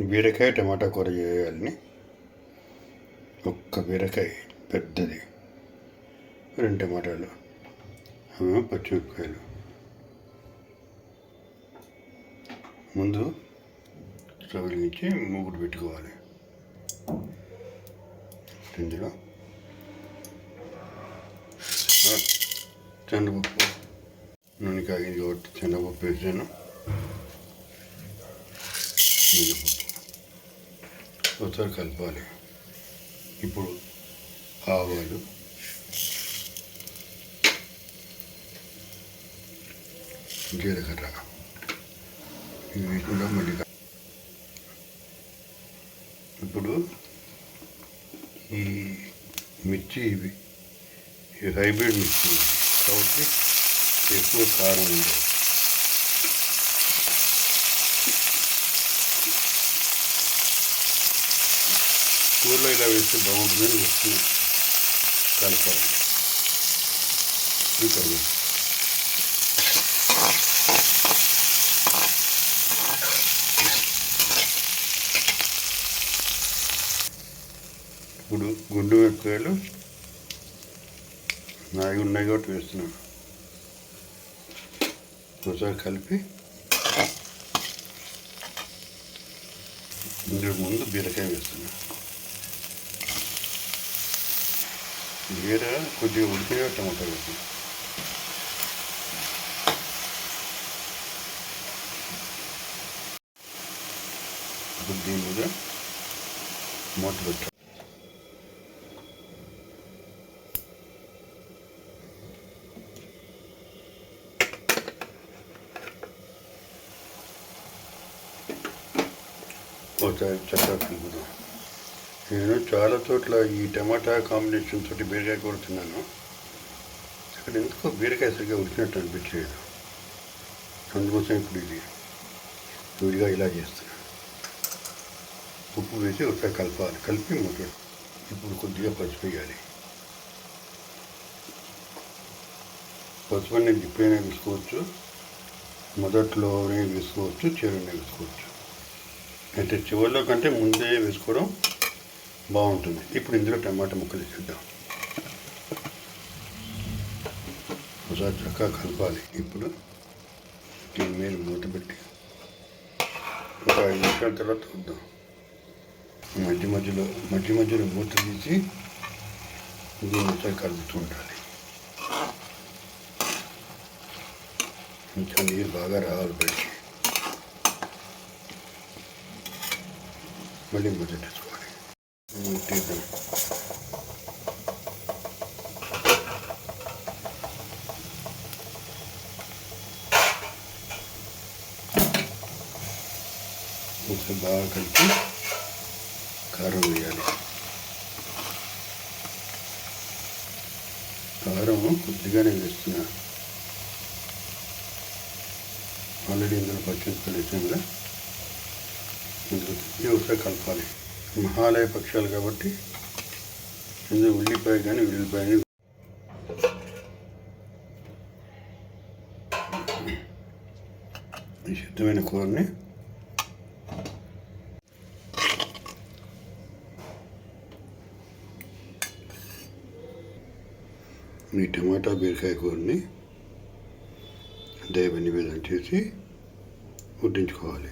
బీరకాయ టమాటా కూర చేయాలని. ఒక్క బీరకాయ పెద్దది. రెండు టమాటాలు అవేమో పచ్చిమిరపకాయలు. ముందు స్టవ్ వెలిగించి మూగుడు పెట్టుకోవాలి. ఇందులో శనగపప్పు నూనె కాగింది కాబట్టి శనగపప్పు వేసాను. మినపప్పు ఒకసారి కలపాలి. ఇప్పుడు ఆవాలు. జీలకర్ర. ఇవి కూడా మళ్ళీ ఇప్పుడు ఈ మిర్చి ఇవి ఈ హైబ్రిడ్ మిర్చి కాబట్టి ఎక్కువ కారం ఉండదు. కూరలో ఇలా వేస్తే బాగుంటుందని వస్తుంది కలపాలి ఇది కలపాలి ఇప్పుడు గుండు మిరపకాయలు నాయి ఉన్నాయి కాబట్టి వేస్తున్నాను. ఒకసారి కలిపి ఇందులో ముందు బీరకాయ వేస్తున్నాను. బీర కొద్దిగా ఉడికిన టమాటా వేస్తున్నాను ఇప్పుడు దీని మీద మూత పెట్టాలి ఒకసారి చక్కగా కలుపుదాం నేను చాలా చోట్ల ఈ టమాటా కాంబినేషన్ తోటి బీరకాయ కూర తిన్నాను. అక్కడ ఎందుకో బీరకాయ సరిగ్గా ఉడికినట్టు అనిపించలేదు. అందుకోసం ఇప్పుడు ఇది విడిగా ఇలా చేస్తున్నాను ఉప్పు వేసి ఒకసారి కలపాలి. కలిపి మూత ఇప్పుడు కొద్దిగా పసుపు వేయాలి. పసుపు అనేది ఇప్పుడైనా వేసుకోవచ్చు. మొదట్లోనే వేసుకోవచ్చు చివరినే వేసుకోవచ్చు. అయితే చివరిలో కంటే ముందే వేసుకోవడం బాగుంటుంది. ఇప్పుడు ఇందులో టమాటా ముక్కలు వేసేద్దాం ఒకసారి చక్కగా కలపాలి. ఇప్పుడు దీని మీద మూత పెట్టి ఒక ఐదు నిమిషాల తర్వాత చూద్దాం మధ్య మధ్యలో మధ్య మధ్యలో మూత తీసి దీన్ని ఒకసారి కలుపుతూ ఉండాలి. కొంచెం నీరు బాగా రావాలి బయటికి. మళ్ళీ మొదలెట్టుకోవాలి తీద్దాం ఒకసారి బాగా కలిపి కారం వేయాలి కారం కొద్దిగానే వేస్తున్నా ఆల్రెడీ ఇందులో పచ్చిమిరపకాయలు వేసాం కదా ఇందులో ఒకసారి కలపాలి మహాలయ పక్షాలు కాబట్టి ఇందులో ఉల్లిపాయ కానీ ఉల్లిపాయ కానీ ఈ సిద్ధమైన కూరని ఈ టమాటా బీరకాయ కూరని దైవ నివేదన చేసి వడ్డించుకోవాలి